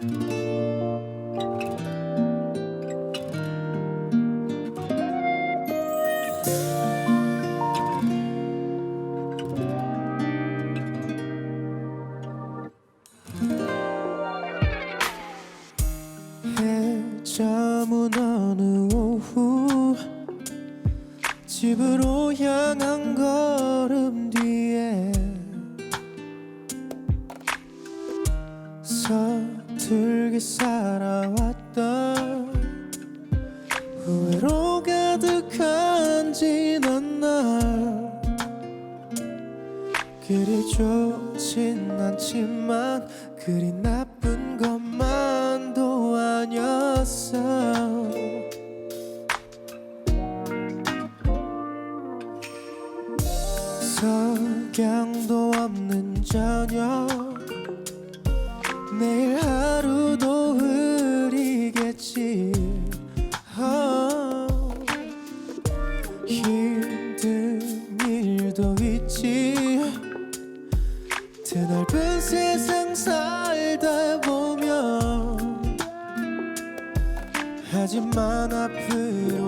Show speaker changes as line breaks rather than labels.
해 저문 어느 오후 집으로 향한 걸음 뒤에 서 툴게 살아왔던 후회로 가득한 지난 날. 그리 좋진 않지만 그리 나쁜 것만도 아니었어. 석양도 없는 저녁 힘든 일도 있지. 드넓은 세상 살다 보면 하지만 앞으로 날